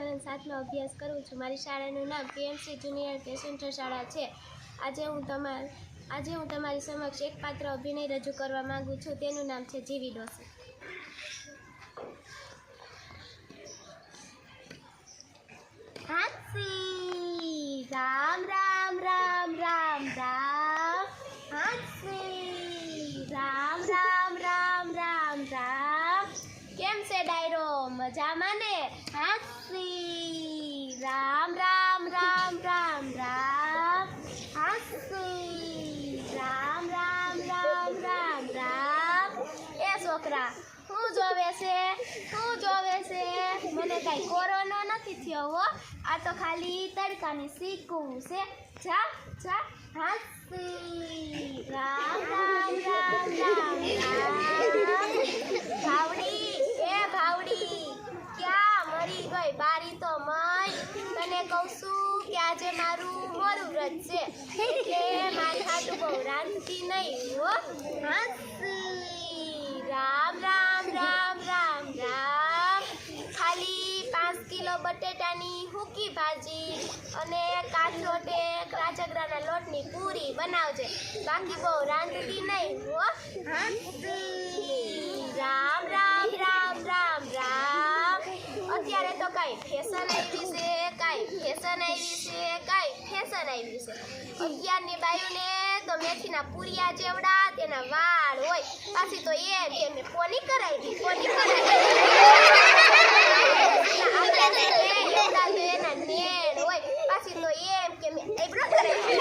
ધોરણ સાતનો અભ્યાસ કરું છું. મારી શાળાનું નામ પીએમસી જુનિયર પેસેન્જર શાળા છે. આજે હું તમાર, આજે હું તમારી સમક્ષ એક પાત્ર અભિનય રજૂ કરવા માગું છું. તેનું નામ છે જીવી ડોસી. રામ રામ રામ રામ રામ! હાંસી! રામ રામ રામ રામ રામ! કેમ છે ડાયરો? મજામાં ને? હાંસી રામ રામ રામ રામ રામ હાંસી રામ રામ રામ રામ રામ એ છોકરા શું જોવે છે શું જોવે છે. મને કાંઈ કોરોનો નથી થયો હો. આ તો ખાલી તડકાની શીખવું છે. જા જા, હાસી. રામ રામ રામ રામ ભાવડી, એ ભાવડી, ક્યાં મરી ગઈ? બારી તો મય. તને કહું છું કે આજે મારું મોરું વ્રત છે. એટલે મારી હાટું બહુ રાંધતી નહીં હો. હાંસી. રામ રામ કિલો બટેટાની હુકી ભાજી અને કાચરોટે રાજગરાના લોટની પૂરી બનાવજે. બાકી બહુ રાંધતી નહીં હો. રામ રામ રામ રામ રામ. અત્યારે તો કાંઈ ફેશન આવી છે, કાંઈ ફેશન આવી છે, કાંઈ ફેશન આવી છે. અત્યારની બાયુને તો મેથીના પૂરિયા જેવડા, તેના વાળ હોય. પાછી તો એમ એમને પોની કરાવી પોની કરાવી આપણે તો એ એવડા તો એના નેણ હોય પાછી તો એમ કે મેં આઈબ્રો કરાવી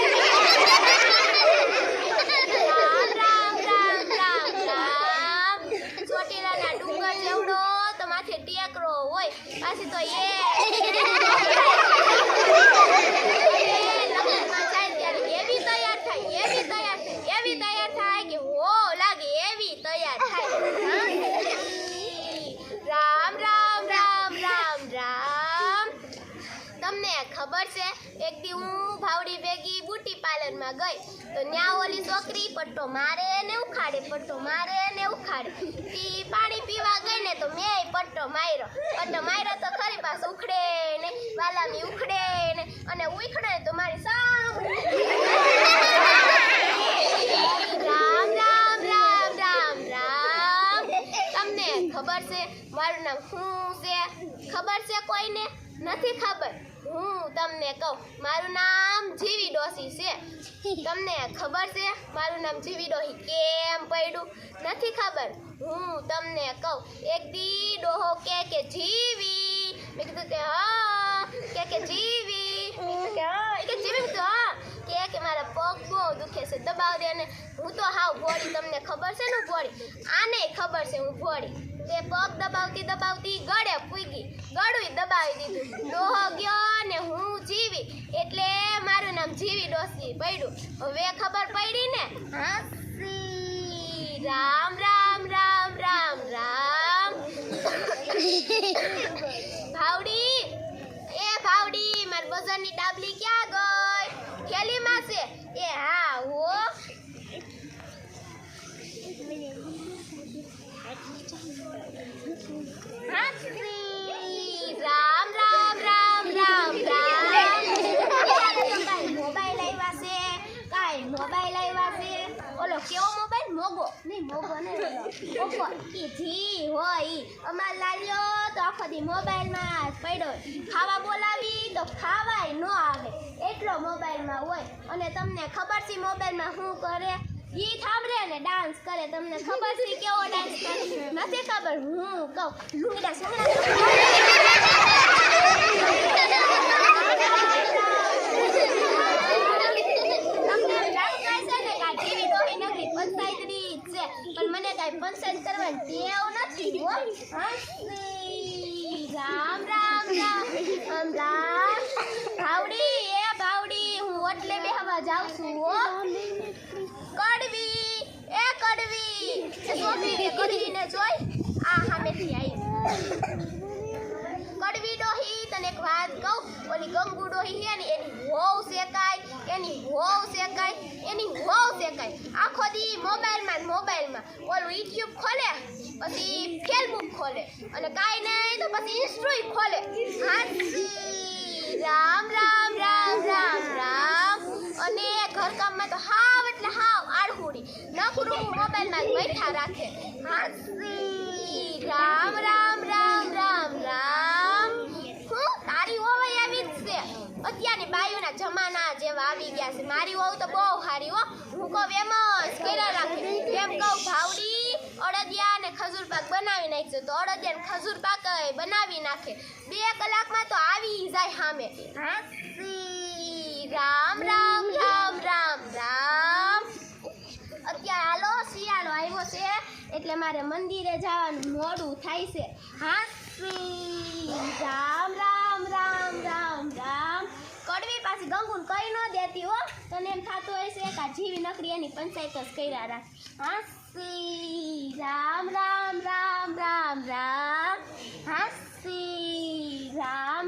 રામ રામ રામ રામ રામ ચોટીલાના ડુંગર જેવડો તો માથે ટેકરો હોય પાછી તો એ લગ્નમાં જાય ત્યારે એવી તૈયાર થાય એવી તૈયાર થાય એવી તૈયાર થાય કે હો લાગે એવી તૈયાર થાય રામ રામ રામ રામ રામ તમને ખબર છે, એક દી હું ભાવડી ભેગી બુટી પાર્લરમાં ગઈ. તો ત્યાં ઓલી છોકરી પટ્ટો મારે ને ઉખાડે, પટ્ટો મારે ને ઉખાડે. ટી પાણી પીવા ગઈ ને તો મેં પટ્ટો માર્યો. પટ્ટો માર્યો તો ખરી પાસ ઉખડે ને, વાલામી ઉખડે ને, અને ઉખડે તો મારી સામે રામ રામ રામ રામ રામ. તમને ખબર છે, મારું નામ શું છે? ખબર છે કોઈને? નથી ખબર. હું તમને કહું મારું નામ જીવી ડોસી છે. તમને ખબર છે મારું નામ જીવી ડોહી કેમ પડ્યું? નથી ખબર. હું તમને કહું એક દી ડોહો કે કે જીવી. મેં કીધું કે હા કે કે જીવી. કે હા કે જીવી? કીધું હા. કે કે મારા પગ બહુ દુખે છે દબાવ દે અને હું તો હાવ ભોળી તમને ખબર છે ને ભોળી? આને ખબર છે હું ભોળી. તે પગ દબાવતી દબાવતી ગળે પૂગી ગળું દબાવી દીધું. ડોહો ગયો ને હું જીવી એટલે મારું નામ જીવી ડોસી પડ્યું. હવે ખબર પડી ને? હા રામ રામ રામ રામ રામ. ભાવડી. એ ભાવડી, મારી બજારની ડાબલી ક્યાં ગઈ થેલીમાં છે એ હા હો હાસી રામ રામ રામ રામ રામ કાંઈ મોબાઈલ આવ્યા છે કાંઈ મોબાઈલ આવ્યા છે ઓલો કેવો મોબાઈલ મોગો. નહીં મોગો નહીં ઓપ્પો ઈ જી હોય. ઈ અમાર લાલ્યો તો આખો દી મોબાઈલમાં જ પડ્યો. ખાવા બોલાવી તો ખાવાય ન આવે. એટલો મોબાઈલમાં હોય. અને તમને ખબર છે મોબાઈલમાં શું કરે? ઈ સાંભળે ને ડાન્સ કરે. તમને ખબર છે કેવો ડાન્સ કરે? નથી ખબર? હું કહું. લુંગડા ડાન્સ તમને જાણ થાય છે ને કે આ જેવી ડોહી નગરી પંચાયતની જ છે. પણ મને કાંઈ પંચાયત કરવાની ટેવ નથી, હો. રામ રામ રામ. રામ. ભાવડી, એ ભાવડી, હું ઓટલે બેહવા જાઉં છું, હો. કડવી, એ કડવી. છોકરીને કડવીને જોઈ. આ સામેથી આવી કડવી ડોહી, તને એક વાત કહું, ઓલી ગંગુ ડોહી છે ને, એની બહુ શેકાય એની હોવ શેકાય એની હોવ શેકાય આખો દી મોબાઈલમાં મોબાઈલમાં. ઓલું યુટ્યુબ ખોલે, પછી ફેસબુક ખોલે. અને કાંઈ નહીં તો પછી ઇન્સ્ટ્રુય ખોલે. હાથી રામ રામ રામ રામ રામ. અને ઘરકામમાં તો હાવ એટલે હાવ આળહુડી નકરું મોબાઈલમાં જ બેઠા રાખે. હાથી રામ રામ રામ રામ. અત્યારની બાયુના જમાના જેવા આવી ગયા છે. મારી વહુ તો બહુ સારી હો. હું કહું એમ જ કર્યા રાખી. એમ કહું, ભાવડી, અડદિયા અને ખજૂર પાક બનાવી નાખજો. તો અડદિયા ને ખજૂર પાક બનાવી નાખે. બે કલાકમાં તો આવી જાય સામે. હા? રામ રામ રામ રામ રામ. અત્યારે હાલો, શિયાળો આવ્યો છે. એટલે મારે મંદિરે જવાનું મોડું થાય છે. હા? રામ રામ રામ કડવી પાછી ગંગુન કઈ ન દેતી હો. તને એમ થતું હોય છે કે આ જીવી નકરી એની પંચાયત જ કર્યા રાખ હાસી રામ રામ રામ રામ રામ. હાસી રામ